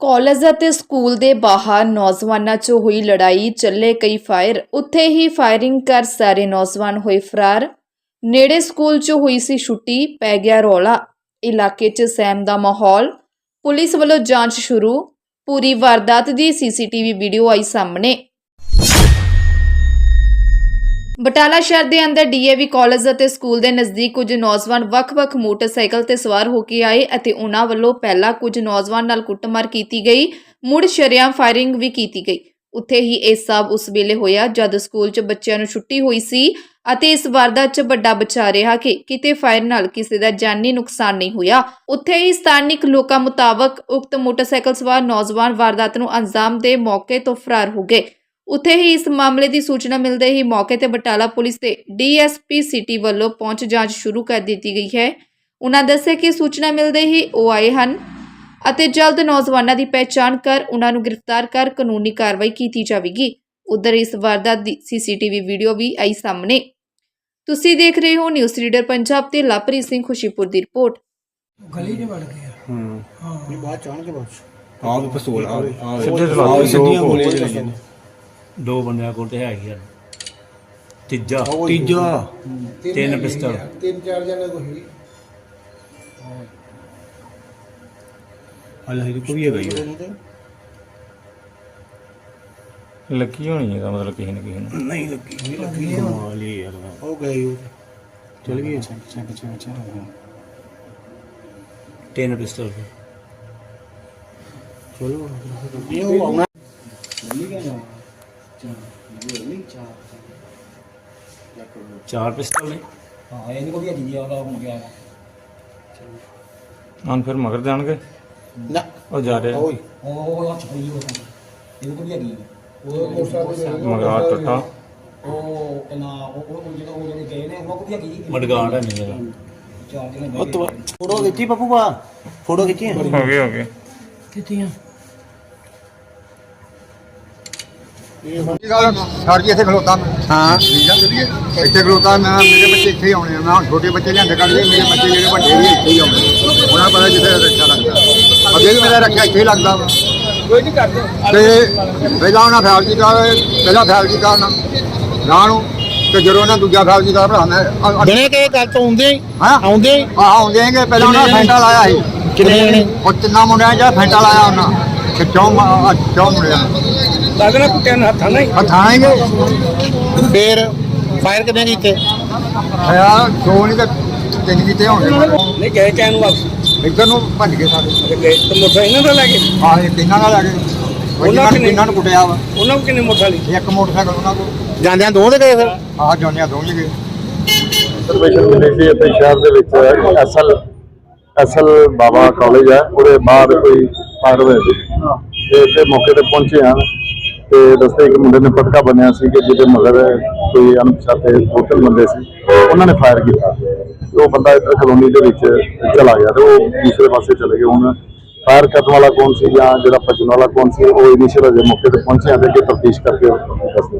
College ਅਤੇ school ਦੇ ਬਾਹਰ ਨੌਜਵਾਨਾਂ 'ਚ ਹੋਈ ਲੜਾਈ ਚੱਲੇ ਕਈ ਫਾਇਰ। ਉੱਥੇ ਹੀ ਫਾਇਰਿੰਗ ਕਰ ਸਾਰੇ ਨੌਜਵਾਨ ਹੋਏ ਫਰਾਰ। ਨੇੜੇ ਸਕੂਲ 'ਚ ਹੋਈ ਸੀ ਛੁੱਟੀ, ਪੈ ਗਿਆ ਰੌਲਾ। ਇਲਾਕੇ 'ਚ ਸਹਿਮ ਦਾ ਮਾਹੌਲ। ਪੁਲਿਸ ਵੱਲੋਂ ਜਾਂਚ ਸ਼ੁਰੂ। ਪੂਰੀ ਵਾਰਦਾਤ ਦੀ ਸੀਸੀਟੀਵੀ ਵੀਡੀਓ ਆਈ ਸਾਹਮਣੇ। ਬਟਾਲਾ ਸ਼ਹਿਰ ਦੇ ਅੰਦਰ ਡੀਏਵੀ ਕਾਲਜ ਅਤੇ ਸਕੂਲ ਦੇ ਨਜ਼ਦੀਕ ਕੁਝ ਨੌਜਵਾਨ ਵੱਖ-ਵੱਖ ਮੋਟਰਸਾਈਕਲ ਤੇ ਸਵਾਰ ਹੋ ਕੇ ਆਏ ਅਤੇ ਉਹਨਾਂ ਵੱਲੋਂ ਪਹਿਲਾਂ ਕੁਝ ਨੌਜਵਾਨ ਨਾਲ ਕੁੱਟਮਾਰ ਕੀਤੀ ਗਈ, ਮੁੜ ਸ਼ਰੇਆਮ ਫਾਇਰਿੰਗ ਵੀ ਕੀਤੀ ਗਈ। ਉੱਥੇ ਹੀ ਇਹ ਸਭ ਉਸ ਵੇਲੇ ਹੋਇਆ ਜਦ ਸਕੂਲ 'ਚ ਬੱਚਿਆਂ ਨੂੰ ਛੁੱਟੀ ਹੋਈ ਸੀ ਅਤੇ ਇਸ ਵਾਰਦਾਤ 'ਚ ਵੱਡਾ ਬਚਾ ਰਿਹਾ ਕਿ ਕਿਤੇ ਫਾਇਰ ਨਾਲ ਕਿਸੇ ਦਾ ਜਾਨੀ ਨੁਕਸਾਨ ਨਹੀਂ ਹੋਇਆ। ਉੱਥੇ ਹੀ ਸਥਾਨਿਕ ਲੋਕਾਂ ਮੁਤਾਬਕ ਉਕਤ ਮੋਟਰਸਾਈਕਲ ਸਵਾਰ ਨੌਜਵਾਨ ਵਾਰਦਾਤ ਨੂੰ ਅੰਜਾਮ ਦੇ ਮੌਕੇ ਤੋਂ ਫਰਾਰ ਹੋ ਗਏ। ਉੱਥੇ ਹੀ ਇਸ ਮਾਮਲੇ ਦੀ ਸੂਚਨਾ ਮਿਲਦੇ ਹੀ ਮੌਕੇ ਤੇ ਬਟਾਲਾ ਪੁਲਿਸ ਤੇ ਡੀਐਸਪੀ ਸਿਟੀ ਵੱਲੋਂ ਪਹੁੰਚ ਜਾਂਚ ਸ਼ੁਰੂ ਕਰ ਦਿੱਤੀ ਗਈ ਹੈ। ਉਹਨਾਂ ਦੱਸਿਆ ਕਿ ਸੂਚਨਾ ਮਿਲਦੇ ਹੀ ਉਹ ਆਏ ਹਨ ਅਤੇ ਜਲਦ ਨੌਜਵਾਨਾਂ ਦੀ ਪਹਿਚਾਣ ਕਰ ਉਹਨਾਂ ਨੂੰ ਗ੍ਰਿਫਤਾਰ ਕਰ ਕਾਨੂੰਨੀ ਕਾਰਵਾਈ ਕੀਤੀ ਜਾਵੇਗੀ। ਉਧਰ ਇਸ ਵਾਰਦਾਤ ਦੀ ਸੀਸੀਟੀਵੀ ਵੀਡੀਓ ਵੀ ਆਈ ਸਾਹਮਣੇ। ਤੁਸੀਂ ਦੇਖ ਰਹੇ ਹੋ ਨਿਊਜ਼ ਰੀਡਰ ਪੰਜਾਬ ਤੇ ਲਵਪ੍ਰੀਤ ਸਿੰਘ ਖੁਸ਼ੀਪੁਰ ਦੀ ਰਿਪੋਰਟ। ਗਲੀ 'ਚ ਵੜ ਗਿਆ ਹੂੰ। ਹਾਂ। ਬਾਅਦ ਚ ਆਉਣਗੇ ਬਸ। ਆਹ ਪਿਸਤੌਲ ਆ ਸਿੱਧੇ ਸਿੱਧੀਆਂ ਗੋਲੀਆਂ ਚਲਾਈਆਂ ਨੇ। ਦੋ ਬੰਦਿਆਂ ਕੋਲ ਤੇ ਹੈਗੀ ਆ। ਤੀਜਾ। ਤੀਜਾ। ਤਿੰਨ ਪਿਸਤਲ। ਤਿੰਨ ਚਾਰ ਜਣੇ ਕੋਈ ਅੱਲਾ ਇਹ ਕੋਈ ਹੈਗਾ ਹੀ ਲੱਗੀ ਹੋਣੀ ਹੈਗਾ ਮਤਲਬ ਕਿਸੇ ਨੇ ਕਿਸੇ ਨੂੰ। ਨਹੀਂ ਲੱਗੀ। ਨਹੀਂ ਲੱਗੀ। ਕਮਾਲ ਹੀ ਯਾਰ। ਉਹ ਗਏ ਉਹ। ਚਲ ਗਈ ਤਿੰਨ ਪਿਸਤਲ ਚਲੋ। ਇਹ ਉਹ ਆਉਣਾ। ਚਾਰ ਪਿਸਤਲ ਨੇ? ਹਾਂ ਇਹ ਨਹੀਂ ਕੋਈ ਅੱਜੀ ਜ਼ਿਆਦਾ ਹੋ ਗਿਆ ਹਾਂ ਫਿਰ ਮਗਰ ਜਾਣਗੇ? ਨਾ। ਉਹ ਜਾ ਰਹੇ ਓਏ। ਉਹ ਉਹ ਹੱਥ ਪਈ ਉਹ ਇਹ ਕੋਈ ਅੱਜੀ ਉਹ ਮੋਟਰਸਾਈਕਲ ਮਗਰ ਆ ਟੱਟਾ ਉਹ ਕਿਨਾ ਉਹ ਉਹ ਜਿਹੜਾ ਉਹ ਜਿਹੜੇ ਗਏ ਨੇ ਉਹ ਕੋਈ ਅੱਜੀ ਮਡਗਾੜ ਹੈ ਨਹੀਂ ਹੈਗਾ ਚਾਰ ਜਣੇ ਉਹ ਫੋਟੋ ਖਿੱਚੀ ਪੱਪੂ ਬਾ ਫੋਟੋ ਖਿੱਚੀ? ਹੋ ਗਏ ਹੋ ਗਏ ਕਿਤੀਆਂ ਗੱਲ ਸਰ ਜੀ ਇੱਥੇ ਖਲੋਤਾ ਮੈਂ। ਹਾਂ। ਠੀਕ ਆ? ਇੱਥੇ ਖਲੋਤਾ ਮੈਂ ਮੇਰੇ ਬੱਚੇ ਇੱਥੇ ਹੀ ਆਉਣੇ ਆ। ਮੈਂ ਹੁਣ ਛੋਟੇ ਬੱਚੇ ਲਿਆਂਦੇ ਕੱਢ ਲਏ ਮੇਰੇ ਬੱਚੇ ਜਿਹੜੇ ਵੱਡੇ ਵੀ ਇੱਥੇ ਹੀ ਆਉਣੇ ਉਹਨਾਂ ਨੂੰ ਪਤਾ ਜਿੱਥੇ ਰੱਖਿਆ ਲੱਗਦਾ। ਅੱਗੇ ਵੀ ਮੇਰਾ ਰੱਖਿਆ ਇੱਥੇ ਹੀ ਲੱਗਦਾ ਵਾ। ਕੋਈ ਨਹੀਂ ਕਰਦੇ। ਤੇ ਪਹਿਲਾਂ ਉਹਨਾਂ ਫੈਲ ਕੀਤਾ ਪਹਿਲਾਂ ਫੈਲ ਕੀਤਾ ਉਹਨਾਂ ਨਾ ਨੂੰ ਤੇ ਜਦੋਂ ਉਹਨਾਂ ਦੂਜਾ ਫੈਲ ਕੀਤਾ ਭਰਾ ਮੈਂ ਦਿਨੇ ਕਿ ਗੱਲ ਤੋਂ ਆਉਂਦੇ ਹੀ? ਹਾਂ। ਆਉਂਦੇ ਹੀ? ਆਹ ਆਉਂਦੇ ਹੈਗੇ ਪਹਿਲਾਂ ਉਹਨਾਂ ਫੈਂਟਾ ਲਾਇਆ ਸੀ। ਕਿੰਨੇ ਜਣੇ? ਉਹ ਤਿੰਨਾਂ ਮੁੰਡਿਆਂ ਜਾਂ ਫੈਂਟਾ ਲਾਇਆ ਉਹਨਾਂ। ਤੇ ਚੌਂ ਚੌਂ ਮੁੰਡਿਆਂ ਲੱਗਣਾ ਕੁੱਟਿਆਂ ਨੂੰ ਹੱਥਾਂ ਨਹੀਂ ਹੱਥਾਂ ਹੀ ਗਏ ਫੇਰ ਫਾਇਰ ਕਿੰਨੇ ਕੀਤੇ? ਆਇਆ ਦੋ ਨਹੀਂ ਤੇ ਤਿੰਨ ਕੀਤੇ ਹੋਣਗੇ ਨਹੀਂ ਗਏ ਚੈਨ ਨੂੰ ਵਾਪਸ। ਇੱਧਰ ਨੂੰ ਭੱਜ ਗਏ ਸਾਰੇ। ਤੇ ਗਏ ਤੇ ਮੋਟਰ ਇਹਨਾਂ ਦਾ ਲੈ ਗਏ? ਆਹ ਇਹ ਤਿੰਨਾਂ ਨਾਲ ਆ ਗਏ। ਉਹਨਾਂ ਕਿੰਨੇ? ਤਿੰਨਾਂ ਨੂੰ ਕੁੱਟਿਆ ਵਾ। ਉਹਨਾਂ ਨੂੰ ਕਿੰਨੇ ਮੋਟਰ ਵਾਲੀ ਇੱਕ ਮੋਟਰਸਾਈਕਲ ਉਹਨਾਂ ਕੋਲ। ਜਾਂਦਿਆਂ ਦੋ ਦੇ ਗਏ ਫਿਰ? ਆਹ ਜੋਨੀਆਂ ਦੋ ਹੀ ਗਏ। ਇਨਫੋਰਮੇਸ਼ਨ ਮਿਲੀ ਸੀ ਇੱਥੇ ਸ਼ਹਿਰ ਦੇ ਵਿੱਚ? ਅਸਲ ਅਸਲ ਬਾਬਾ ਕਾਲਜ ਹੈ ਉਹਦੇ ਬਾਹਰ ਕੋਈ ਫਾਇਰ ਹੋਇਆ ਸੀ। ਤੇ ਇੱਥੇ ਮੌਕੇ ਤੇ ਪਹੁੰਚੇ ਹਨ ਤੇ ਦੱਸਦੇ ਇੱਕ ਮੁੰਡੇ ਨੇ ਪਟਕਾ ਬੰਨਿਆ ਸੀ ਕਿ ਜਿਹਦੇ ਮਗਰ ਕੋਈ ਅਣਪਛਾਤੇ ਦੋ ਬੰਦੇ ਸੀ, ਉਹਨਾਂ ਨੇ ਫਾਇਰ ਕੀਤਾ। ਉਹ ਬੰਦਾ ਇੱਧਰ ਕਲੋਨੀ ਦੇ ਵਿੱਚ ਚਲਾ ਗਿਆ ਤੇ ਉਹ ਦੂਸਰੇ ਪਾਸੇ ਚਲੇ ਗਏ। ਹੁਣ ਫਾਇਰ ਕਰਨ ਵਾਲਾ ਕੌਣ ਸੀ ਜਾਂ ਜਿਹੜਾ ਭੱਜਣ ਵਾਲਾ ਕੌਣ ਸੀ, ਉਹ ਇਨੀਸ਼ੀਅਲ ਅਜੇ ਮੌਕੇ ਤੇ ਪਹੁੰਚਿਆ ਹਨ ਤੇ ਅੱਗੇ ਤਫਤੀਸ਼ ਕਰਕੇ ਦੱਸਦੇ